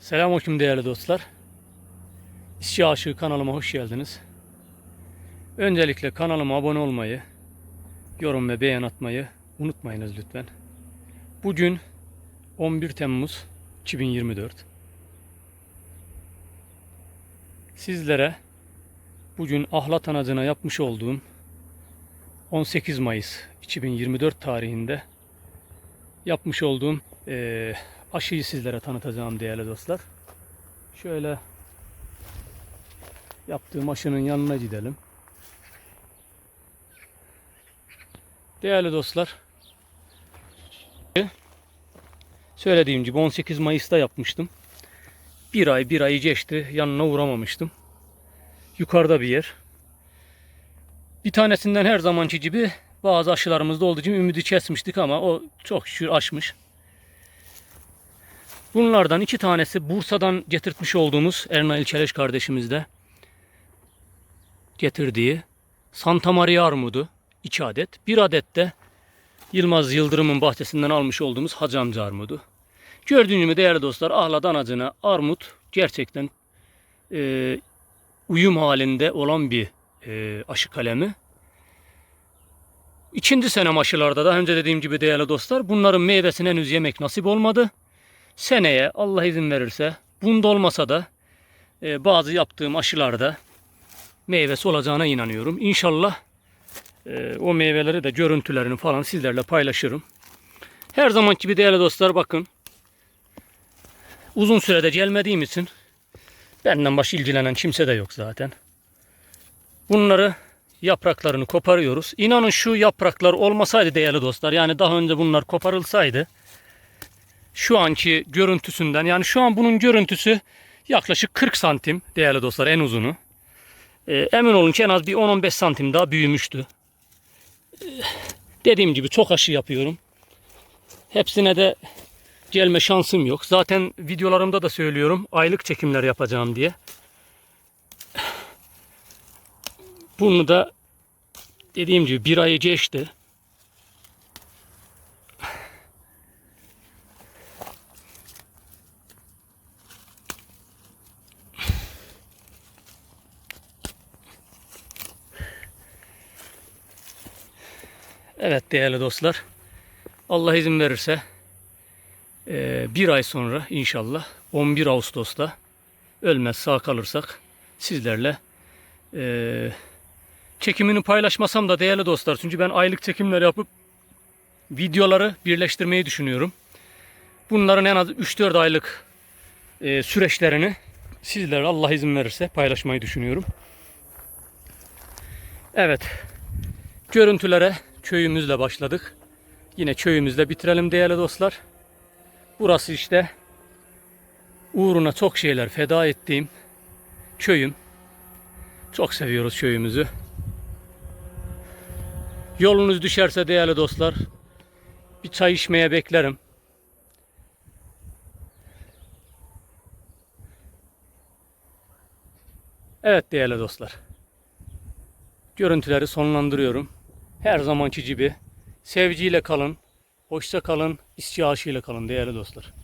Selamünaleyküm değerli dostlar. İşçi Aşığı kanalıma hoş geldiniz. Öncelikle kanalıma abone olmayı, yorum ve beğen atmayı unutmayınız lütfen. Bugün 11 Temmuz 2024. Sizlere bugün Ahlat Anacı'na yapmış olduğum 18 Mayıs 2024 tarihinde yapmış olduğum eee aşıyı sizlere tanıtacağım değerli dostlar. Şöyle yaptığım aşının yanına gidelim. Değerli dostlar, söylediğim gibi 18 Mayıs'ta yapmıştım. Bir ay bir ay geçti yanına uğramamıştım. Yukarıda bir yer. Bir tanesinden her zamanki gibi bazı aşılarımızda olduğu için ümidi kesmiştik ama o çok şükür aşmış. Bunlardan iki tanesi Bursa'dan getirtmiş olduğumuz Erna İlçeleş kardeşimizde getirdiği Santa Maria armudu iki adet. Bir adet de Yılmaz Yıldırım'ın bahçesinden almış olduğumuz Hacı amca armudu. Gördüğünüz gibi değerli dostlar ahlat anacına armut gerçekten e, uyum halinde olan bir e, aşı kalemi. İkinci sene aşılarda da önce dediğim gibi değerli dostlar bunların meyvesini henüz yemek nasip olmadı seneye Allah izin verirse bunda olmasa da e, bazı yaptığım aşılarda meyvesi olacağına inanıyorum. İnşallah e, o meyveleri de görüntülerini falan sizlerle paylaşırım. Her zaman gibi değerli dostlar bakın uzun sürede gelmediğim için benden baş ilgilenen kimse de yok zaten. Bunları yapraklarını koparıyoruz. İnanın şu yapraklar olmasaydı değerli dostlar yani daha önce bunlar koparılsaydı şu anki görüntüsünden yani şu an bunun görüntüsü yaklaşık 40 santim değerli dostlar en uzunu. Ee, emin olun ki en az bir 10-15 santim daha büyümüştü. Ee, dediğim gibi çok aşı yapıyorum. Hepsine de gelme şansım yok. Zaten videolarımda da söylüyorum aylık çekimler yapacağım diye. Bunu da dediğim gibi bir ayı geçti. Evet değerli dostlar. Allah izin verirse eee, bir ay sonra inşallah 11 Ağustos'ta ölmez sağ kalırsak sizlerle eee, çekimini paylaşmasam da değerli dostlar. Çünkü ben aylık çekimler yapıp videoları birleştirmeyi düşünüyorum. Bunların en az 3-4 aylık eee, süreçlerini sizlerle Allah izin verirse paylaşmayı düşünüyorum. Evet. Görüntülere köyümüzle başladık. Yine köyümüzle bitirelim değerli dostlar. Burası işte uğruna çok şeyler feda ettiğim köyüm. Çok seviyoruz köyümüzü. Yolunuz düşerse değerli dostlar bir çay içmeye beklerim. Evet değerli dostlar. Görüntüleri sonlandırıyorum. Her zamanki gibi sevgiyle kalın, hoşça kalın, istihar kalın değerli dostlar.